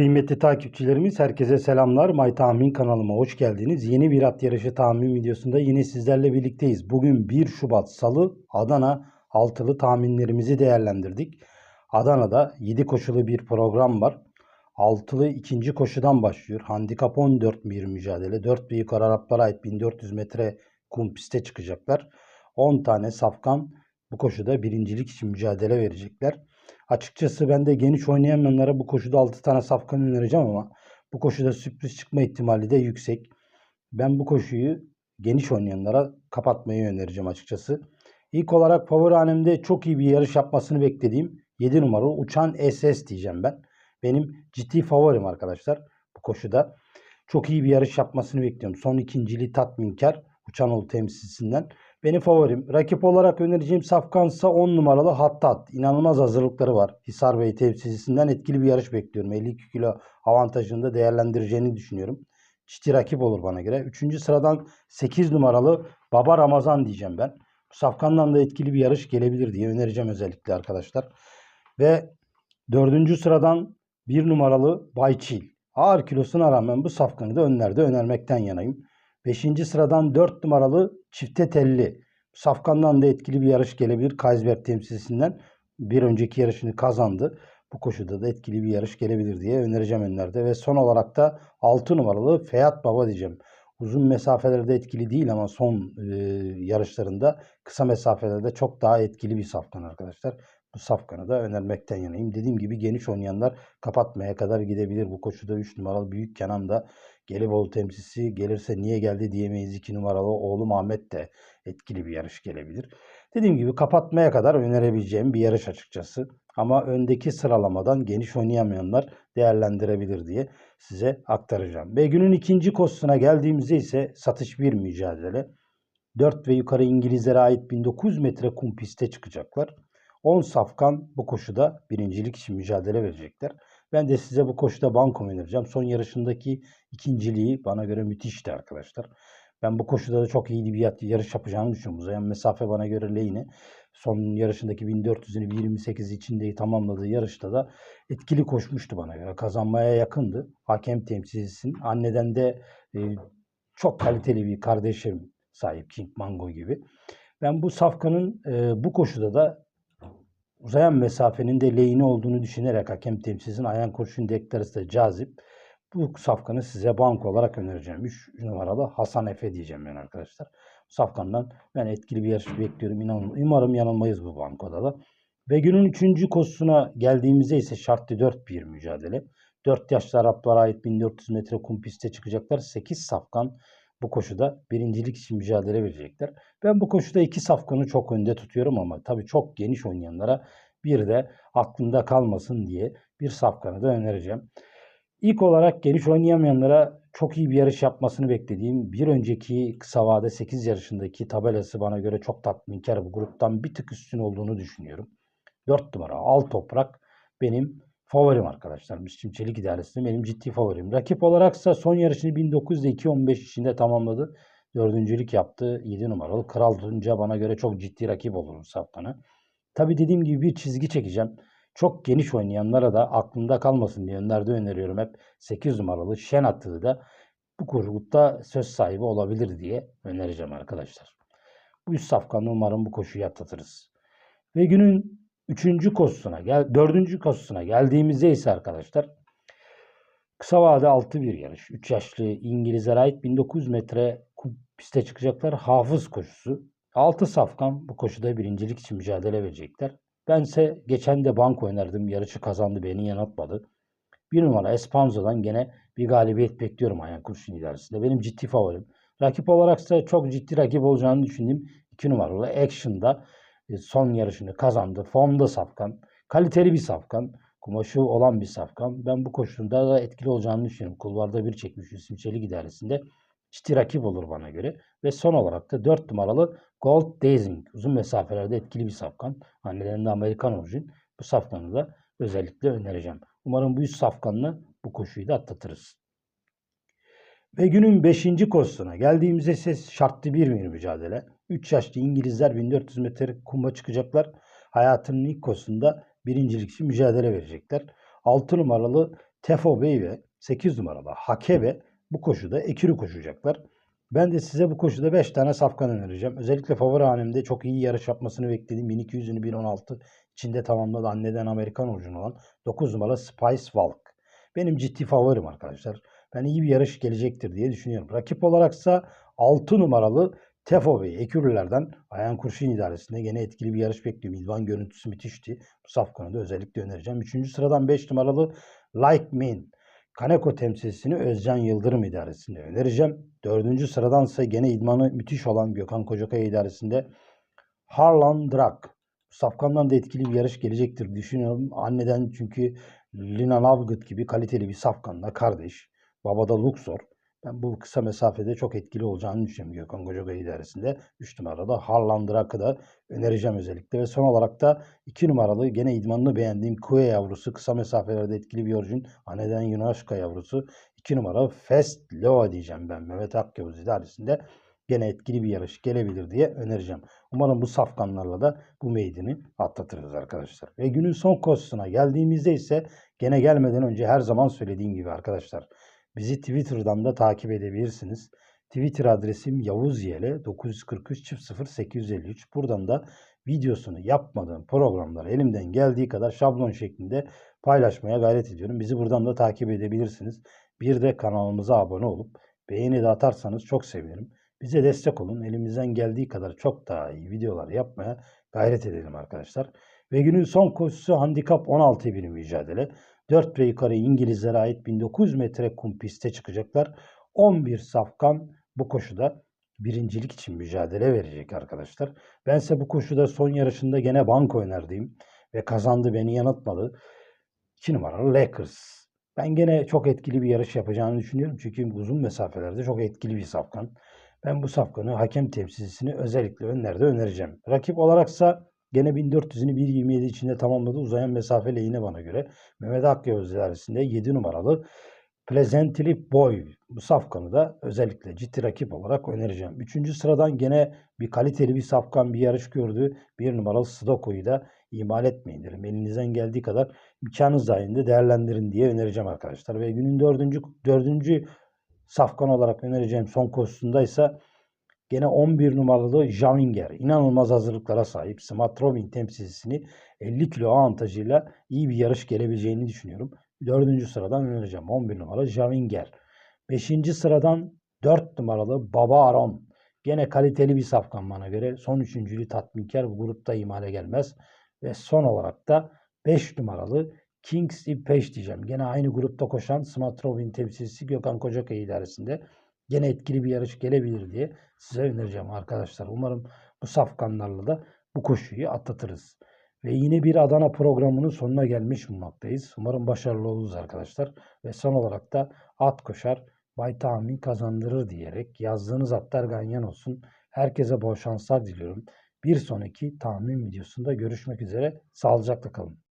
Kıymetli takipçilerimiz herkese selamlar. May Tahmin kanalıma hoş geldiniz. Yeni bir at yarışı tahmin videosunda yine sizlerle birlikteyiz. Bugün 1 Şubat Salı Adana altılı tahminlerimizi değerlendirdik. Adana'da 7 koşulu bir program var. Altılı ikinci koşudan başlıyor. Handikap 14 bir mücadele. 4 büyük Araplara ait 1400 metre kum piste çıkacaklar. 10 tane safkan bu koşuda birincilik için mücadele verecekler. Açıkçası ben de geniş oynayamayanlara bu koşuda 6 tane safkan önereceğim ama bu koşuda sürpriz çıkma ihtimali de yüksek. Ben bu koşuyu geniş oynayanlara kapatmayı önereceğim açıkçası. İlk olarak favori hanemde çok iyi bir yarış yapmasını beklediğim 7 numaralı Uçan SS diyeceğim ben. Benim ciddi favorim arkadaşlar bu koşuda. Çok iyi bir yarış yapmasını bekliyorum. Son ikinciliği tatminkar Uçanoğlu temsilcisinden. Benim favorim. Rakip olarak önereceğim Safkansa 10 numaralı Hattat. İnanılmaz hazırlıkları var. Hisar Bey temsilcisinden etkili bir yarış bekliyorum. 52 kilo avantajını da değerlendireceğini düşünüyorum. Ciddi rakip olur bana göre. Üçüncü sıradan 8 numaralı Baba Ramazan diyeceğim ben. Safkan'dan da etkili bir yarış gelebilir diye önereceğim özellikle arkadaşlar. Ve dördüncü sıradan 1 numaralı Bayçil. Ağır kilosuna rağmen bu safkanı da önlerde önermekten yanayım. Beşinci sıradan 4 numaralı Çifte Telli. Safkan'dan da etkili bir yarış gelebilir. Kaysberg temsilcisinden bir önceki yarışını kazandı. Bu koşuda da etkili bir yarış gelebilir diye önereceğim önlerde. Ve son olarak da 6 numaralı Feyat Baba diyeceğim. Uzun mesafelerde etkili değil ama son e, yarışlarında kısa mesafelerde çok daha etkili bir safkan arkadaşlar. Bu safkanı da önermekten yanayım. Dediğim gibi geniş oynayanlar kapatmaya kadar gidebilir. Bu koşuda 3 numaralı Büyük Kenan da Gelibolu temsilcisi gelirse niye geldi diyemeyiz. 2 numaralı oğlum Ahmet de etkili bir yarış gelebilir. Dediğim gibi kapatmaya kadar önerebileceğim bir yarış açıkçası. Ama öndeki sıralamadan geniş oynayamayanlar değerlendirebilir diye size aktaracağım. Ve ikinci koşusuna geldiğimizde ise satış bir mücadele. 4 ve yukarı İngilizlere ait 1900 metre kum piste çıkacaklar. 10 safkan bu koşuda birincilik için mücadele verecekler. Ben de size bu koşuda banko önereceğim. Son yarışındaki ikinciliği bana göre müthişti arkadaşlar. Ben bu koşuda da çok iyi bir yarış yapacağını düşünüyorum. Uzayan mesafe bana göre lehine. Son yarışındaki 1400'ünü 28 içinde tamamladığı yarışta da etkili koşmuştu bana göre. Kazanmaya yakındı. Hakem temsilcisinin. Anneden de e, çok kaliteli bir kardeşim sahip King Mango gibi. Ben bu safkanın e, bu koşuda da uzayan mesafenin de lehine olduğunu düşünerek hakem temsilcisinin ayağın koşun deklarası da cazip. Bu safkanı size banko olarak önereceğim. 3 numaralı Hasan Efe diyeceğim ben arkadaşlar. Safkan'dan ben etkili bir yarış bekliyorum. İnanın, umarım yanılmayız bu bankoda da. Ve günün 3. koşusuna geldiğimizde ise şartlı 4 bir mücadele. 4 yaşlı Araplara ait 1400 metre kum piste çıkacaklar. 8 safkan bu koşuda birincilik için mücadele verecekler. Ben bu koşuda iki safkanı çok önde tutuyorum ama tabii çok geniş oynayanlara bir de aklında kalmasın diye bir safkanı da önereceğim. İlk olarak geniş oynayamayanlara çok iyi bir yarış yapmasını beklediğim bir önceki kısa vade 8 yarışındaki tabelası bana göre çok tatminkar bu gruptan bir tık üstün olduğunu düşünüyorum. 4 numara Al Toprak benim favorim arkadaşlar. Müslüm Çelik idaresinde benim ciddi favorim. Rakip olaraksa son yarışını 1900'de 2.15 içinde tamamladı. Dördüncülük yaptı. 7 numaralı. Kral Tunca bana göre çok ciddi rakip olur bu. Tabi dediğim gibi bir çizgi çekeceğim. Çok geniş oynayanlara da aklımda kalmasın diye önlerde öneriyorum hep. 8 numaralı Şen Atığı da bu grupta söz sahibi olabilir diye önereceğim arkadaşlar. Bu üst safkanı umarım bu koşuyu atlatırız. Ve günün üçüncü koşusuna, gel, dördüncü koşusuna geldiğimizde ise arkadaşlar kısa vade 6 bir yarış. 3 yaşlı İngilizlere ait 1900 metre piste çıkacaklar. Hafız koşusu. 6 safkan bu koşuda birincilik için mücadele verecekler. Bense geçen de banko oynardım. Yarışı kazandı. Beni yanıltmadı. Bir numara Espanzo'dan gene bir galibiyet bekliyorum Ayhan Kurşun idaresinde. Benim ciddi favorim. Rakip olaraksa çok ciddi rakip olacağını düşündüğüm 2 numaralı Action'da son yarışını kazandı. Formda safkan. Kaliteli bir safkan. Kumaşı olan bir safkan. Ben bu koşunda da etkili olacağını düşünüyorum. Kulvarda bir çekmiş Hüsnü Çelik idaresinde. Ciddi rakip olur bana göre. Ve son olarak da 4 numaralı Gold Dazing. Uzun mesafelerde etkili bir safkan. Annelerinde Amerikan orijin. Bu safkanı da özellikle önereceğim. Umarım bu üç safkanla bu koşuyu da atlatırız. Ve günün 5. koşusuna geldiğimizde ise şartlı bir mücadele. 3 yaşlı İngilizler 1400 metre kuma çıkacaklar. Hayatının ilk koşusunda birincilik için mücadele verecekler. 6 numaralı Tefo Bey ve 8 numaralı Hakebe bu koşuda ekürü koşacaklar. Ben de size bu koşuda 5 tane safkan önereceğim. Özellikle favori hanemde çok iyi yarış yapmasını beklediğim 1200'ünü 1016 içinde tamamladı anneden Amerikan orijinal olan 9 numaralı Spice Walk. Benim ciddi favorim arkadaşlar. Ben iyi bir yarış gelecektir diye düşünüyorum. Rakip olaraksa 6 numaralı Tefo Bey Ekürülerden Ayhan Kurşun idaresinde gene etkili bir yarış bekliyorum. İlvan görüntüsü müthişti. Bu safkanı da özellikle önereceğim. 3. sıradan 5 numaralı Like Min. Kaneko temsilcisini Özcan Yıldırım idaresinde önereceğim. 4. sıradan ise gene idmanı müthiş olan Gökhan Kocakaya idaresinde Harlan Drak. Safkandan da etkili bir yarış gelecektir düşünüyorum. Anneden çünkü Lina Navgıt gibi kaliteli bir safkanla kardeş. Babada Luxor. Ben bu kısa mesafede çok etkili olacağını düşünüyorum Gökhan Kocakaya idaresinde. 3 numarada Harlan Drak'ı da önereceğim özellikle. Ve son olarak da 2 numaralı gene idmanını beğendiğim Kue yavrusu. Kısa mesafelerde etkili bir orijin. Anneden Yunaşka yavrusu. 2 numara Fest Loa diyeceğim ben. Mehmet Akyavuz idaresinde gene etkili bir yarış gelebilir diye önereceğim. Umarım bu safkanlarla da bu meydini atlatırız arkadaşlar. Ve günün son koşusuna geldiğimizde ise gene gelmeden önce her zaman söylediğim gibi arkadaşlar bizi Twitter'dan da takip edebilirsiniz. Twitter adresim Yavuz Yele 943 853. Buradan da videosunu yapmadığım programları elimden geldiği kadar şablon şeklinde paylaşmaya gayret ediyorum. Bizi buradan da takip edebilirsiniz. Bir de kanalımıza abone olup beğeni de atarsanız çok sevinirim. Bize destek olun. Elimizden geldiği kadar çok daha iyi videolar yapmaya gayret edelim arkadaşlar. Ve günün son koşusu handikap 16 bin mücadele. 4 ve yukarı İngilizlere ait 1900 metre kum piste çıkacaklar. 11 safkan bu koşuda birincilik için mücadele verecek arkadaşlar. Bense bu koşuda son yarışında gene banko önerdiğim ve kazandı beni yanıltmadı. 2 numaralı Lakers. Ben gene çok etkili bir yarış yapacağını düşünüyorum. Çünkü uzun mesafelerde çok etkili bir safkan. Ben bu safkanı hakem temsilcisini özellikle önlerde önereceğim. Rakip olaraksa gene 1400'ünü 1.27 içinde tamamladı. Uzayan mesafeyle yine bana göre. Mehmet Akyavuz idaresinde 7 numaralı Pleasantly Boy bu safkanı da özellikle ciddi rakip olarak önereceğim. Üçüncü sıradan gene bir kaliteli bir safkan bir yarış gördü. Bir numaralı Stoko'yu da ihmal etmeyin derim. Elinizden geldiği kadar imkanınız dahilinde değerlendirin diye önereceğim arkadaşlar. Ve günün dördüncü, dördüncü safkan olarak önereceğim son koşusunda ise gene 11 numaralı Javinger. İnanılmaz hazırlıklara sahip. Smatrovin temsilcisini 50 kilo avantajıyla iyi bir yarış gelebileceğini düşünüyorum. Dördüncü sıradan önereceğim. 11 numaralı Javinger. Beşinci sıradan 4 numaralı Baba Aron. Gene kaliteli bir safkan bana göre. Son üçüncülü tatminkar bu grupta imale gelmez. Ve son olarak da 5 numaralı Kingsley Peş diyeceğim. Gene aynı grupta koşan Smatrovin temsilcisi Gökhan Kocakaya idaresinde. Gene etkili bir yarış gelebilir diye size önereceğim arkadaşlar. Umarım bu safkanlarla da bu koşuyu atlatırız. Ve yine bir Adana programının sonuna gelmiş bulunmaktayız. Umarım başarılı oluruz arkadaşlar. Ve son olarak da at koşar, Bay Tahmin kazandırır diyerek yazdığınız atlar ganyan olsun. Herkese bol şanslar diliyorum. Bir sonraki tahmin videosunda görüşmek üzere. Sağlıcakla kalın.